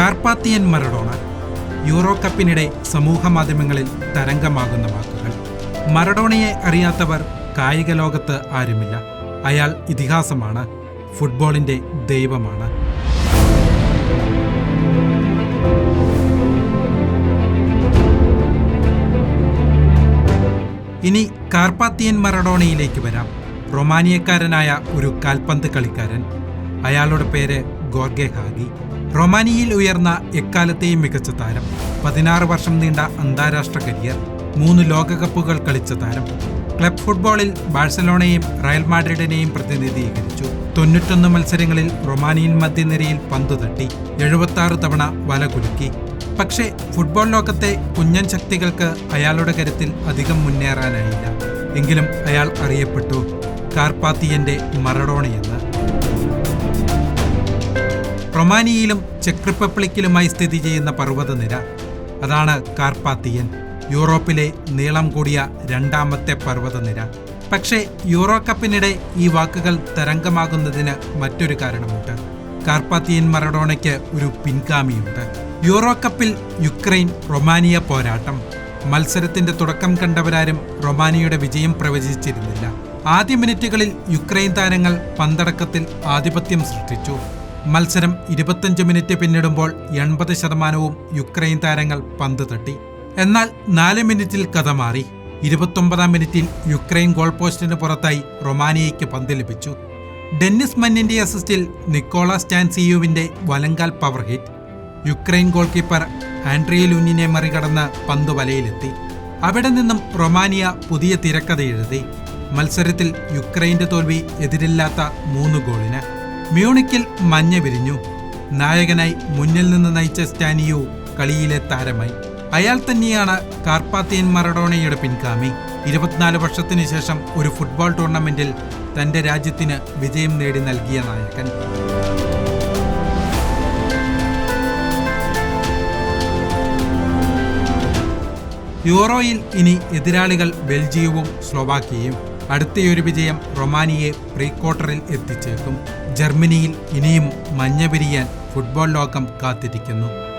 Carpathian Maradona euro കപ്പിനിടെ സമൂഹ മാധ്യമങ്ങളിൽ തരംഗമാകുന്ന വാക്കുകൾ. മറഡോണയെ അറിയാത്തവർ കായിക ലോകത്ത് ആരുമില്ല. അയാൾ ഇതിഹാസമാണ് ഫുട്ബോളിന്റെ ദൈവമാണ്. ഇനി കാർപ്പാത്തിയൻ മറഡോണയിലേക്ക് വരാം. റൊമാനിയക്കാരനായ ഒരു കാൽപന്ത് കളിക്കാരൻ. അയാളുടെ പേര് ഗോർഗെ ഹാഗി റൊമാനിയയിൽ ഉയർന്ന എക്കാലത്തെയും മികച്ച താരം. പതിനാറ് വർഷം നീണ്ട അന്താരാഷ്ട്ര കരിയർ. മൂന്ന് ലോകകപ്പുകൾ കളിച്ച താരം. ക്ലബ് ഫുട്ബോളിൽ ബാഴ്സലോണയെയും റയൽ മാഡ്രിഡിനെയും പ്രതിനിധീകരിച്ചു. തൊണ്ണൂറ്റൊന്ന് മത്സരങ്ങളിൽ റൊമാനിയൻ മധ്യനിരയിൽ പന്തു തട്ടി. എഴുപത്തി ആറ് തവണ വല കുലുക്കി. പക്ഷേ ഫുട്ബോൾ ലോകത്തെ കുഞ്ഞൻ ശക്തികൾക്ക് അയാളുടെ കരുത്തിൽ അധികം മുന്നേറാനായില്ല. എങ്കിലും അയാൾ അറിയപ്പെട്ടു. കാർപ്പാത്തിയന്റെ മറഡോണയെന്ന്. റൊമാനിയയിലും ചെക്ക് റിപ്പബ്ലിക്കിലുമായി സ്ഥിതി ചെയ്യുന്ന പർവതനിര. അതാണ് കാർപ്പാത്തിയൻ യൂറോപ്പിലെ നീളം കൂടിയ രണ്ടാമത്തെ പർവതനിര. പക്ഷേ യൂറോ കപ്പിനിടെ ഈ വാക്കുകൾ തരംഗമാകുന്നതിന് മറ്റൊരു കാരണമുണ്ട്. കാർപ്പാത്തിയൻ മറഡോണയ്ക്ക് ഒരു പിൻഗാമിയുണ്ട്. യൂറോ കപ്പിൽ യുക്രൈൻ റൊമാനിയ പോരാട്ടം. മത്സരത്തിന്റെ തുടക്കം കണ്ടവരാരും റൊമാനിയയുടെ വിജയം പ്രവചിച്ചിരുന്നില്ല. ആദ്യ മിനിറ്റുകളിൽ യുക്രൈൻ താരങ്ങൾ പന്തടക്കത്തിൽ ആധിപത്യം സൃഷ്ടിച്ചു. മത്സരം ഇരുപത്തഞ്ച് മിനിറ്റ് പിന്നിടുമ്പോൾ എൺപത് ശതമാനവും യുക്രൈൻ താരങ്ങൾ പന്ത് തട്ടി. എന്നാൽ നാല് മിനിറ്റിൽ കഥ മാറി. ഇരുപത്തൊമ്പതാം മിനിറ്റിൽ യുക്രൈൻ ഗോൾ പോസ്റ്റിന് പുറത്തായി റൊമാനിയയ്ക്ക് പന്ത് ലഭിച്ചു. ഡെന്നിസ് മന്നിന്റെ അസിസ്റ്റിൽ നിക്കോള സ്റ്റാൻസിയുവിന്റെ വലങ്കാൽ power hit. Ukraine goalkeeper Andriy ലൂനിനെ മറികടന്ന് പന്ത് വലയിലെത്തി. അവിടെ നിന്നും റൊമാനിയ പുതിയ തിരക്കഥ എഴുതി. മത്സരത്തിൽ യുക്രൈന്റെ തോൽവി എതിരില്ലാത്ത മൂന്ന് ഗോളിന്. മ്യൂണിക്കിൽ മഞ്ഞ വിരിഞ്ഞു. നായകനായി മുന്നിൽ നിന്ന് നയിച്ച സ്റ്റാനിയോ കളിയിലെ താരമായി. അയാൾ തന്നെയാണ് കാർപ്പാത്തിയൻ മറഡോണയുടെ പിൻഗാമി. ഇരുപത്തിനാല് വർഷത്തിനു ശേഷം ഒരു ഫുട്ബോൾ ടൂർണമെന്റിൽ തന്റെ രാജ്യത്തിന് വിജയം നേടി നൽകിയ നായകൻ. യൂറോയിൽ ഇനി എതിരാളികൾ ബെൽജിയവും സ്ലോവാക്കിയയും അടുത്തയൊരു വിജയം റൊമാനിയെ പ്രീ ക്വാർട്ടറിൽ എത്തിച്ചേക്കും. ജർമ്മനിയിൽ ഇനിയും മഞ്ഞ ഫുട്ബോൾ ലോകം കാത്തിരിക്കുന്നു.